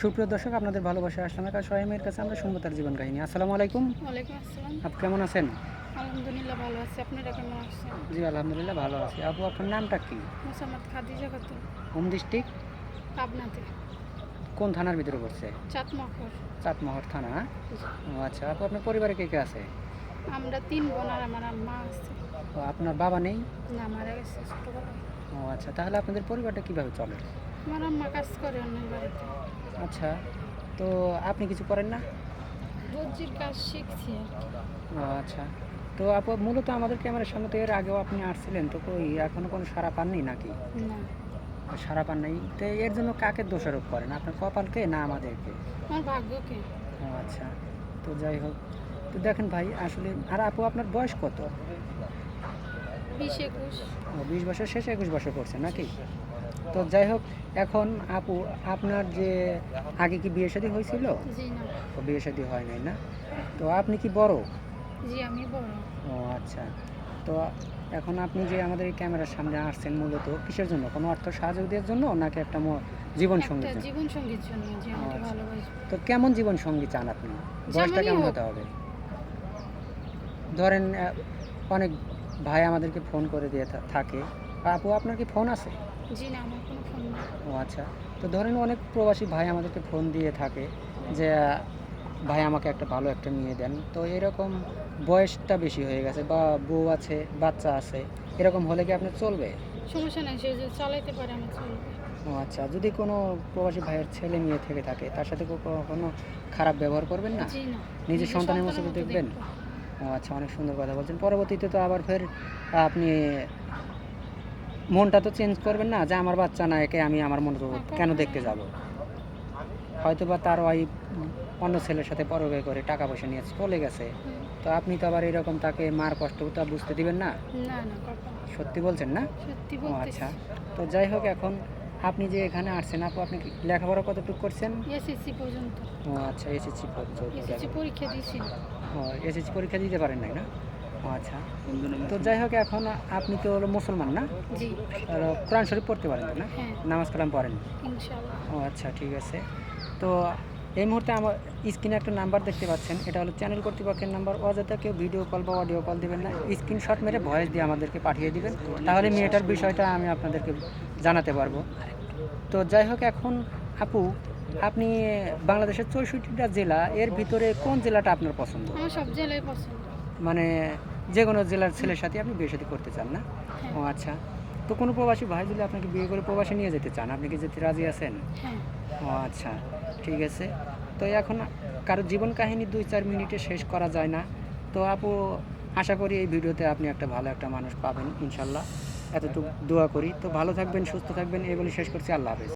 সুপ্রিয় দর্শক আপনাদের ভালোবাসা আসলাম একা সোহেমের কাছে আমরা শুনব তার জীবন কাহিনী। আসসালামু আলাইকুম। ওয়ালাইকুম আসসালাম। আপনি কেমন আছেন? আলহামদুলিল্লাহ ভালো আছি। আপনারা কেমন আছেন? জি আলহামদুলিল্লাহ ভালো আছি। আপু আপনার নামটা কি? Mosammat Khadija Khatun home district? পাবনাতে। কোন থানার ভিতরে পড়ছে? চাটমোহর থানা। আচ্ছা। আপু আপনার পরিবারে কে কে আছে? আমরা তিন বোন আর আমার আম্মা আছে। আপনার বাবা নেই? না মারা গেছে ছোটোবেলায়। ও আচ্ছা। তাহলে আপনাদের পরিবারটা কীভাবে চলে? আমার আম্মা কাজ করে অন্যের বাড়িতে। আচ্ছা তো আপনি কিছু করেন না? দর্জির কাজ শিখছি ও আচ্ছা। তো আপু মূলত আমাদের ক্যামেরার সামনে তো এর আগেও আপনি আসছিলেন তো কই এখনও কোনো সারা পাননি নাকি? না। সারা পান নাই। তো এর জন্য কাকে দোষারোপ করেন আপনার কপালকে না আমাদেরকে? আমার ভাগ্যকে। ও আচ্ছা। তো যাই হোক। তো দেখেন ভাই আসলে আর আপু আপনার বয়স কত? বিশ ও বিশ বছর শেষে একুশ বছর করছে নাকি? তো যাই হোক এখন আপু আপনার যে আগে কি বিয়ে শাদী হয়েছিল? বিয়ে শাদী হয় নাই না? তো আপনি কি বড়? জি আমি বড়। ও আচ্ছা। তো এখন আপনি যে আমাদের এই ক্যামেরার সামনে আসছেন মূলত কিসের জন্য? কোনো অর্থ সাহায্য দেওয়ার জন্য নাকি একটা জীবন জন্য জীবন সঙ্গীর জন্য যে আমাকে আচ্ছা। তো কেমন জীবন সঙ্গী চান আপনি? বয়সটা কেমন হতে হবে? ধরেন অনেক ভাই আমাদেরকে ফোন করে দিয়ে থাকে। আপু আপনার কি ফোন আছে? জি না আমার কোনো ফোন নেই। ও আচ্ছা। তো ধরেন অনেক প্রবাসী ভাই আমাদেরকে ফোন দিয়ে থাকে যে ভাই আমাকে একটা ভালো একটা মেয়ে দেন। তো এরকম বয়সটা বেশি হয়ে গেছে বা বউ আছে বাচ্চা আছে এরকম হলে কি আপনার চলবে? সমস্যা নেই সে যে চালাইতে পারে আমি চলবে। ও আচ্ছা। যদি কোনো প্রবাসী ভাইয়ের ছেলে মেয়ে থেকে থাকে তার সাথে কো- কোনো খারাপ ব্যবহার করবেন না? জি না। নিজের সন্তানের মতো দেখবেন? দেখব। ও আচ্ছা অনেক সুন্দর কথা বলছেন। পরবর্তীতে তো আবার ফের আপনি মনটা তো চেঞ্জ করবেন না যে আমার বাচ্চা না একে আমি আমার মনে কেন দেখতে। যাব? হয়তো বা তার ওই অন্য ছেলের সাথে পরবে করে টাকা পয়সা নিয়ে চলে গেছে। তো আপনি তো আবার এরকম তাকে মার কষ্ট কষ্টটা বুঝতে দিবেন না? সত্যি বলছেন না? ও আচ্ছা। তো যাই হোক এখন আপনি যে এখানে আসছেন আপু আপনি কি লেখাপড়া কতটুকু করছেন? এসএসসি পর্যন্ত। ও আচ্ছা এসএসসি পর্যন্ত এসএসসি পরীক্ষা দিয়েছি ও এসএসসি পরীক্ষা দিতে পারেন নাই না? ও আচ্ছা। তো যাই হোক এখন আপনি তো হলো মুসলমান না? জি। আর কোরআন শরীফ পড়তে পারেন না? হ্যাঁ। নামাজ কালাম পড়েন। ইনশাআল্লাহ। ও আচ্ছা ঠিক আছে। তো এই মুহূর্তে আমার স্ক্রিনে একটা নাম্বার দেখতে পাচ্ছেন। এটা হলো চ্যানেল কর্তৃপক্ষের নাম্বার। অযথা কেউ ভিডিও কল বা অডিও কল দেবেন না। স্ক্রিনশট মেরে ভয়েস দিয়ে আমাদেরকে পাঠিয়ে দিবেন। তাহলে মেয়েটার বিষয়টা আমি আপনাদেরকে জানাতে পারব। তো যাই হোক এখন আপু আপনি বাংলাদেশের চৌষট্টিটা জেলা এর ভিতরে কোন জেলাটা আপনার পছন্দ? আমার সব জেলায় পছন্দ। মানে যে কোনো জেলার ছেলের সাথে আপনি বিয়ে সাথে করতে চান না? হ্যাঁ। ও আচ্ছা। তো কোনো প্রবাসী ভাই যদি আপনাকে বিয়ে করে প্রবাসী নিয়ে যেতে চান আপনি কি যেতে রাজি আছেন? হ্যাঁ। ও আচ্ছা ঠিক আছে। তো এখন কারও জীবন কাহিনী দুই চার মিনিটে শেষ করা যায় না। তো আপু আশা করি এই ভিডিওতে আপনি একটা ভালো একটা মানুষ পাবেন ইনশাল্লাহ। এতটুকু দোয়া করি। তো ভালো থাকবেন সুস্থ থাকবেন এই বলে শেষ করছি। আল্লাহ হাফেজ।